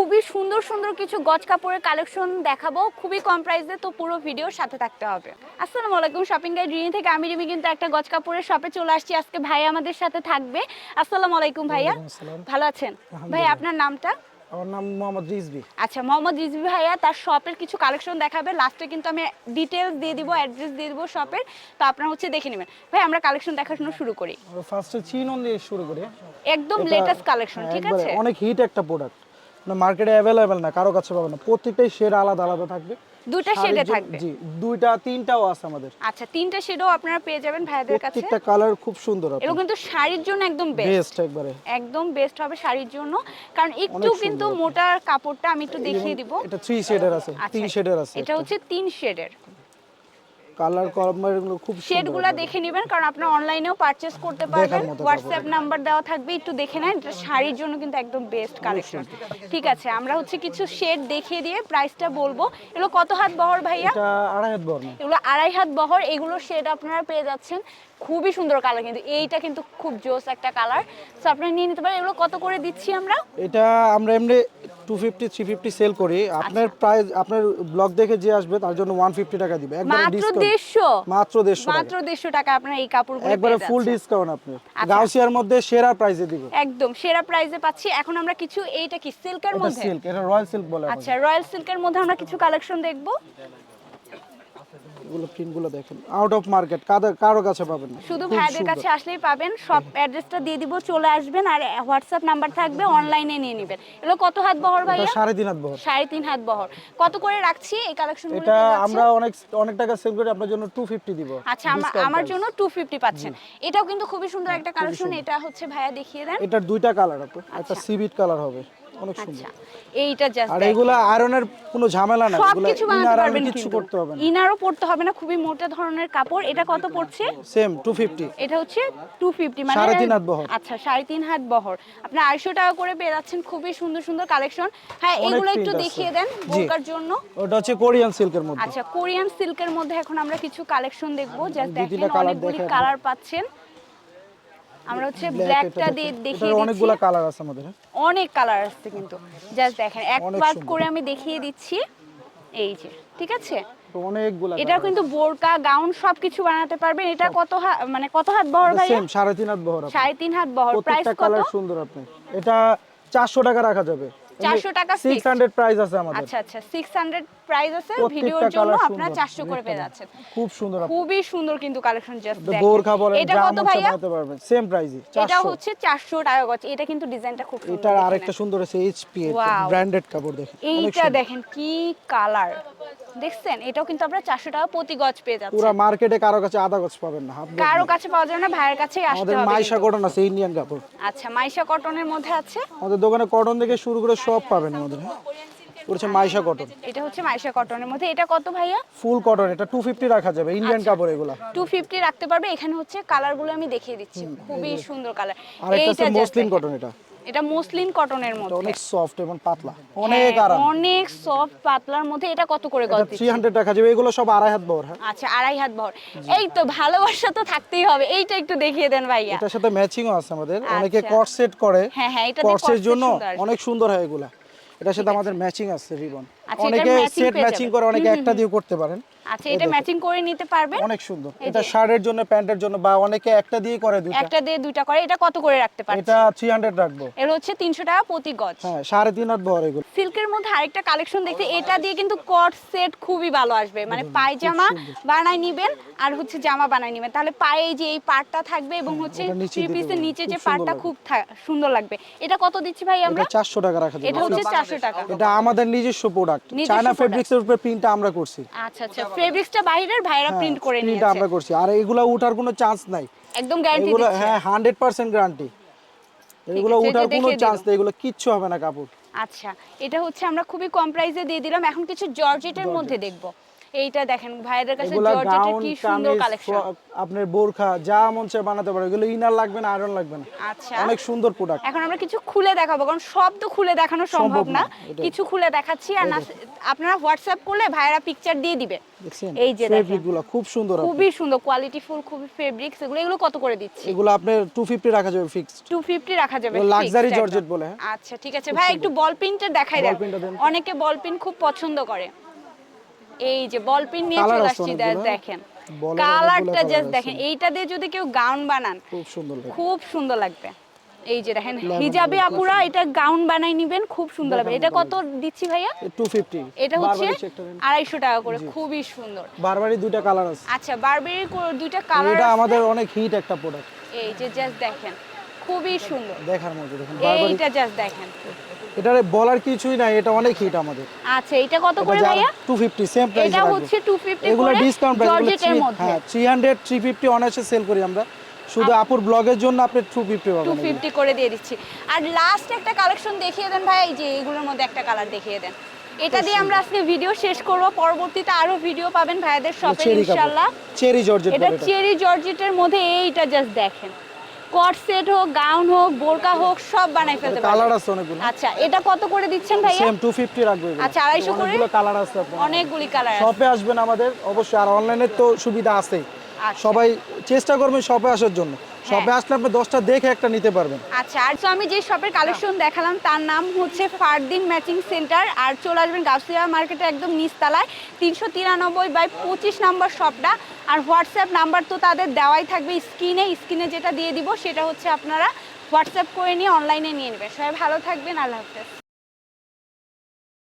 খুবই সুন্দর সুন্দর কিছু গজ কাপড়ের কালেকশন দেখাবো। খুবই কম প্রাইসে তো পুরো ভিডিওর সাথে থাকতে হবে। আসসালামু আলাইকুম শপিং গাইড রিনি থেকে আমি রিমি কিন্তু একটা গজ কাপড়ের শপে চলে আসছি। আজকে ভাই আমাদের সাথে থাকবে। আসসালামু আলাইকুম ভাইয়া। ভালো আছেন? ভাই আপনার নামটা? আমার নাম মোহাম্মদ রিজবি আচ্ছা মোহাম্মদ রিজভি ভাইয়া তার শপের কিছু কালেকশন দেখাবে। লাস্টে কিন্তু আমি ডিটেলস দিয়ে দিব অ্যাড্রেস দিয়ে দিব শপের তো আপনারা হচ্ছে দেখে নেবেন। ভাই আমরা কালেকশন দেখাশোনা শুরু করি। ফার্স্টে চিনন দিয়ে শুরু করি। একদম লেটেস্ট কালেকশন ঠিক আছে? অনেক হিট একটা প্রোডাক্ট মার্কেটে অ্যাভেলেবেল না কারও কাছে পাবেন না। প্রত্যেকটাই শেড আলাদা আলাদা থাকবে। দুইটা শেডে থাকবে? জি দুইটা তিনটাও আছে আমাদের। আচ্ছা তিনটা শেডও আপনারা পেয়ে যাবেন ভাইদের কাছে। প্রত্যেকটা কালার খুব সুন্দর আছে। এগুলো কিন্তু শাড়ির জন্য একদম বেস্ট বেস্ট একবারে। একদম বেস্ট হবে শাড়ির জন্য। কারণ একটু কিন্তু মোটা কাপড়টা আমি একটু দেখিয়ে দিব। এটা থ্রি শেডের আছে তিন আচ্ছা, শেডের আছে এটা হচ্ছে তিন শেডের কালার কম্বার এগুলো খুব শেডগুলো দেখে নেবেন কারণ আপনারা অনলাইনেও পারচেজ করতে পারবেন। হোয়াটসঅ্যাপ নাম্বার দেওয়া থাকবে একটু দেখে নেন এটা শাড়ির জন্য কিন্তু একদম বেস্ট কালেকশন ঠিক আছে আমরা হচ্ছে কিছু শেড দেখিয়ে দিয়ে প্রাইসটা বলব। এগুলো কত হাত বহর ভাইয়া? এটা আড়াই হাত বর্ণ এগুলো আড়াই হাত বহর এগুলো শেড আপনারা পেয়ে যাচ্ছেন। খুবই সুন্দর কালার কিন্তু এইটা কিন্তু খুব জোস একটা কালার তো আপনারা নিয়ে নিতে পারেন এগুলো কত করে দিচ্ছি আমরা? এটা আমরা এমনি two fifty three fifty sell করি। আপনার আচ্ছা। প্রাইস আপনার ব্লগ দেখে যে আসবে তার জন্য ওয়ান ফিফটি টাকা দিবে। মাত্র ডিসকাউন্ট দেড়শো? মাত্র দেড়শো মাত্র দেড়শো টাকা আপনার এই কাপড়গুলো একবারে ফুল ডিসকাউন্ট আপনি। আচ্ছা। গাউসিয়ার মধ্যে সেরা প্রাইসে দিব। একদম সেরা প্রাইসে পাচ্ছি। এখন আমরা কিছু এইটা কি সিল্কের মধ্যে? সিল্ক এটা রয়্যাল সিল্ক বলে আচ্ছা রয়্যাল সিল্কের মধ্যে আমরা কিছু কালেকশন দেখব। এগুলো প্রিন্টগুলো দেখেন। আউট অফ মার্কেট কাদের কারও কাছে পাবেন না। শুধু সুন্দর। কাছে আসলেই পাবেন সব অ্যাড্রেসটা দিয়ে দিব চলে আসবেন আর হোয়াটসঅ্যাপ নাম্বার থাকবে অনলাইনে নিয়ে নেবেন। এগুলো কত হাত বহর এটা ভাইয়া? সাড়ে তিন হাত বহর। সাড়ে তিন হাত বহর। কত করে রাখছি? এই কালেকশন এটা আমরা অনেক অনেক টাকা সেল করি আপনার জন্য টু ফিফটি দিব। আচ্ছা আমার জন্য টু ফিফটি পাচ্ছেন। এটাও কিন্তু খুবই সুন্দর একটা কালেকশন এটা হচ্ছে ভাইয়া দেখিয়ে দেন। এটার দুইটা কালার আপু একটা সিবিট কালার হবে। অনেক সুন্দর। আচ্ছা এইটা জাস্ট আর এগুলো আয়রনের কোনো ঝামেলা না সব এগুলো বানাতে পারবেন কিছু করতে হবে না। ইনারও পড়তে হবে না খুবই মোটা ধরনের কাপড়। এটা কত পড়ছে? সেম টু ফিফটি এটা হচ্ছে টু ফিফটি মানে সাড়ে তিন হাত বহর। আচ্ছা সাড়ে তিন হাত বহর। আপনার আড়াইশো টাকা করে পেয়ে যাচ্ছেন খুবই সুন্দর সুন্দর কালেকশন হ্যাঁ এগুলো একটু দেখিয়ে দেন। বোরকার জন্য। ওটা হচ্ছে কোরিয়ান সিল্কের মধ্যে। আচ্ছা কোরিয়ান সিল্কের মধ্যে এখন আমরা কিছু কালেকশন দেখব। জাস্ট দেখেন অনেকগুলি কালার পাচ্ছেন। আমরা হচ্ছে ব্ল্যাকটা এটা দিয়ে দেখিয়ে দিচ্ছি অনেকগুলো কালার আছে আমাদের হ্যাঁ। অনেক কালার আসছে কিন্তু। জাস্ট দেখেন এক পার্ট করে আমি দেখিয়ে দিচ্ছি। এই যে ঠিক আছে? অনেকগুলো এটা কিন্তু বোরকা গাউন সবকিছু বানাতে পারবেন। এটা কত মানে কত হাত বহর ভাই সেম সাড়ে তিন হাত বহর আপু। সাড়ে তিন হাত বহর। প্রাইস কত? কালার সুন্দর আপনি। এটা চারশো টাকা রাখা যাবে। 400 টাকা সিক্স fixed। হান্ড্রেড প্রাইস আছে আমাদের। আচ্ছা আচ্ছা সিক্স হান্ড্রেড প্রাইস আছে ভিডিওর জন্য আপনারা সুন্দর। চারশো করে পেয়ে যাচ্ছেন। খুব সুন্দর খুবই সুন্দর কিন্তু কালেকশন জাস্ট এটা বোরখা বলেন এটা কত ভাইয়া? সেম প্রাইসই এটা হচ্ছে চারশো টাকা গজ এটা কিন্তু ডিজাইনটা খুব সুন্দর দেখে আরেকটা সুন্দর আছে এইচপি Wow. ব্র্যান্ডেড কাপড় দেখেন এইটা দেখেন কি কালার দেখছেন? এটাও কিন্তু আপনারা চারশো টাকা প্রতি গজ পেয়ে যাচ্ছেন। পুরা মার্কেটে কারও কাছে আধা গজ পাবেন না কারও কাছে পাওয়া যাবে না ভাইয়ের কাছেই আসতে আমাদের হবে মাইশা কটন আছে ইন্ডিয়ান কাপড়। আচ্ছা মাইশা কটনের মধ্যে আছে? আমাদের দোকানে কটন থেকে শুরু করে সব পাবেন আমাদের হ্যাঁ হচ্ছে মাইশা কটন। এটা হচ্ছে মাইশা কটনের মধ্যে। এটা কত ভাইয়া? ফুল কটন এটা টু ফিফটি রাখা যাবে ইন্ডিয়ান আচ্ছা। কাপড় এগুলা। টু ফিফটি রাখতে পারবে। এখানে হচ্ছে কালারগুলো আমি দেখিয়ে দিচ্ছি। খুবই সুন্দর কালার। আছে মসলিন কটন এটা। এটা মসলিন কটনের মধ্যে। অনেক সফট এবং পাতলা। অনেক হ্যাঁ, আরাম। অনেক সফট পাতলার মধ্যে। এটা কত করে গজ থ্রি হান্ড্রেড রাখা যাবে। এগুলো সব আড়াই হাত বহর হ্যাঁ। আচ্ছা আড়াই হাত ভর এই তো ভালোবাসা তো থাকতেই হবে। এইটা একটু দেখিয়ে দেন ভাইয়া। এটার সাথে ম্যাচিংও আছে আমাদের। অনেকে আচ্ছা। কট সেট করে। হ্যাঁ, হ্যাঁ, এটা দিয়ে কটসের জন্য অনেক সুন্দর হয় এগুলা। এটার সাথে আমাদের ম্যাচিং আছে রিবন অনেকে সেট ম্যাচিং করে অনেকে একটা দিয়ে করতে পারেন। আচ্ছা এটা ম্যাচিং করে নিতে পারবেন? অনেক সুন্দর। এটা শার্টের জন্য প্যান্টের জন্য বা অনেকে একটা দিয়ে করে দুইটা। একটা দিয়ে দুইটা করে এটা কত করে রাখতে পারছেন? এটা থ্রি হান্ড্রেড রাখব। এর হচ্ছে তিনশো টাকা প্রতি গজ। হ্যাঁ সাড়ে তিন হাত বহর এগুলো। সিল্কের মধ্যে আরেকটা কালেকশন দেখতে এটা দিয়ে কিন্তু কট সেট খুবই ভালো আসবে। মানে পায়জামা বানাই নিবেন আর হচ্ছে জামা বানাই নিবেন। তাহলে পায়ে যে এই পার্টটা থাকবে এবং হচ্ছে নিচে থ্রি পিসের নিচে যে পার্টটা খুব সুন্দর লাগবে। এটা কত দিচ্ছি ভাই আমরা? এটা চারশো টাকা রাখা এটা হচ্ছে চারশো টাকা। এটা আমাদের নিজস্ব প্রোডাক্ট নিজস্ব চায়না product। ফেব্রিক্স এর উপরে প্রিন্টটা আমরা করছি। আচ্ছা আচ্ছা। ফেব্রিক্সটা বাইরের ভাইরা প্রিন্ট করে প্রিন্টটা নিয়েছে। আমরা করছি। আর এগুলা ওঠার কোনো চান্স নাই। একদম গ্যারান্টি এগুলো হ্যাঁ হান্ড্রেড পার্সেন্ট গ্যারান্টি এগুলো ওঠার কোনো চান্স। নেই এগুলো কিচ্ছু হবে না কাপড়। আচ্ছা এটা হচ্ছে আমরা খুবই কম প্রাইসে দিয়ে দিলাম। এখন কিছু জর্জেটের মধ্যে দেখব। এইটা দেখেন ভাইদের কাছে জর্জেটের কি সুন্দর কালেকশন আপনার বোরখা যা মন চায় বানাতে পারে। এগুলো ইনার লাগবে না আয়রন লাগবে না। আচ্ছা। অনেক সুন্দর প্রোডাক্ট এখন আমরা কিছু খুলে দেখাবো কারণ সব তো খুলে দেখানো সম্ভব না কিছু খুলে দেখাচ্ছি আর না আপনারা হোয়াটসঅ্যাপ করলে ভাইরা পিকচার দিয়ে দিবে। এই যে দেখেন। ফেব্রিক খুব সুন্দর খুবই সুন্দর কোয়ালিটি ফুল খুবই ফেব্রিক্স এগুলো এগুলো কত করে দিচ্ছি? এগুলো আপনার টু ফিফটি রাখা যাবে টু ফিফটি রাখা যাবে georgette একদম। বলে, হ্যাঁ। আচ্ছা ঠিক আছে। ভাই একটু বল পিনটা দেখাই দেন। অনেকে বল পিন খুব পছন্দ করে। এই যে বল পিন নিয়ে চলে আসছি দেখেন। কালারটা জাস্ট দেখেন। এইটা দিয়ে যদি কেউ গাউন বানান খুব সুন্দর খুব সুন্দর লাগবে। এই যে দেখেন হিজাবে আপুরা এটা গাউন বানাই নিবেন খুব সুন্দর লাগবে। এটা কত দিচ্ছি ভাইয়া? টু ফিফটি এটা হচ্ছে আড়াইশো টাকা করে খুবই সুন্দর। বারবারি দুইটা কালার আছে। আচ্ছা বারবারি দুইটা কালার এটা আমাদের অনেক হিট একটা প্রোডাক্ট এই যে জাস্ট দেখেন খুবই সুন্দর। দেখার মতো দেখেন এইটা জাস্ট দেখেন। এটারে বলার কিছুই নাই এটা অনেক হিট আমাদের। আচ্ছা এটা কত করে ভাইয়া? টু ফিফটি সেম প্রাইস এটা হচ্ছে 250 এগুলো ডিসকাউন্ট প্রাইস জর্জেটের মধ্যে। হ্যাঁ থ্রি হান্ড্রেড থ্রি ফিফটি অনায়াসে সেল করি আমরা। শুধু আপুর ব্লগের জন্য আপনি টু ফিফটি পাবেন 250 করে দিয়ে দিচ্ছি। আর লাস্ট একটা কালেকশন দেখিয়ে দেন ভাই এই যে এগুলোর মধ্যে একটা কালার দেখিয়ে দেন। এটা দিয়ে আমরা আজকে ভিডিও শেষ করব। পরবর্তীতে আরও ভিডিও পাবেন ভাইদের শপে ইনশাআল্লাহ। চেরি জর্জেট এটা চেরি জর্জেটের মধ্যে এইটা জাস্ট দেখেন। কট সেট হোক গাউন হোক বোরকা হোক সব বানাই ফেলতে কালার আছে অনেকগুলো। আচ্ছা এটা কত করে দিচ্ছেন ভাইয়া? সেম টু ফিফটি রাখব আচ্ছা, 250 করে? অনেকগুলো কালার আছে আপনার অনেকগুলি কালার শপে আসবেন আমাদের অবশ্যই। আর অনলাইনের তো সুবিধা আছেই। আচ্ছা। সবাই চেষ্টা করবেন শপে আসার জন্য। শপে আসলে আপনি দশটা দেখে একটা নিতে পারবেন। আচ্ছা আর তো আমি যে শপের কালেকশন দেখালাম তার নাম হচ্ছে ফারদিন ম্যাচিং সেন্টার আর চলে আসবেন গাউসিয়া মার্কেটে একদম নিচতলায়। তিনশো তিরানব্বই বাই পঁচিশ নম্বর শপটা আর হোয়াটসঅ্যাপ নাম্বার তো তাদের দেওয়াই থাকবে স্ক্রিনে স্ক্রিনে যেটা দিয়ে দিব সেটা হচ্ছে আপনারা হোয়াটসঅ্যাপ করে নিয়ে অনলাইনে নিয়ে নেবেন। সবাই ভালো থাকবেন, আল্লাহ হাফেজ।